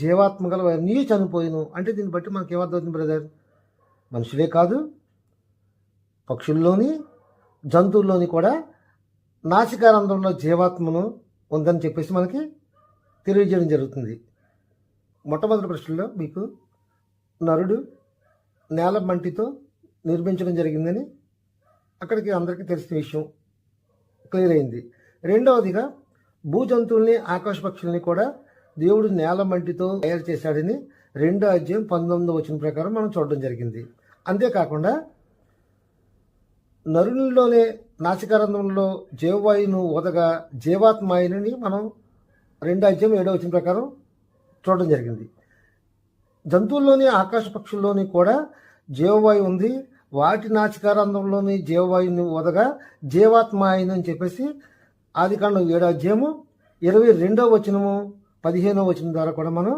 జీవాత్మ గల అన్నీ చనిపోయిను అంటే దీన్ని బట్టి మనకి ఏమర్థమవుతుంది బ్రదర్ మనుషులే కాదు పక్షుల్లోని జంతువుల్లోని కూడా నాసికారంధంలో జీవాత్మను ఉందని చెప్పేసి మనకి తెలియజేయడం జరుగుతుంది. మొట్టమొదటి ప్రశ్నలో మీకు నరుడు నేల మంటితో నిర్మించడం జరిగిందని అక్కడికి అందరికీ తెలిసిన విషయం క్లియర్ అయింది. రెండవదిగా భూజంతువుల్ని ఆకాశ పక్షుల్ని కూడా దేవుడు నేల మట్టితో తయారు చేశాడని రెండో అధ్యాయం పంతొమ్మిదో వచ్చిన ప్రకారం మనం చూడడం జరిగింది. అంతేకాకుండా నరునిలోనే నాసికారంధంలో జీవవాయువును ఉదగా జీవాత్మాయుని మనం రెండో అధ్యాయం ఏడో వచ్చిన ప్రకారం చూడడం జరిగింది. జంతువుల్లోని ఆకాశ పక్షుల్లోని కూడా జీవవాయువు ఉంది. వాటి నాచికారంధంలోని జీవవాయువుని ఊదగా జీవాత్మ అని చెప్పేసి ఆది కాండం ఏడో అధ్యాయము ఇరవై రెండో వచనము పదిహేనో వచనం ద్వారా కూడా మనం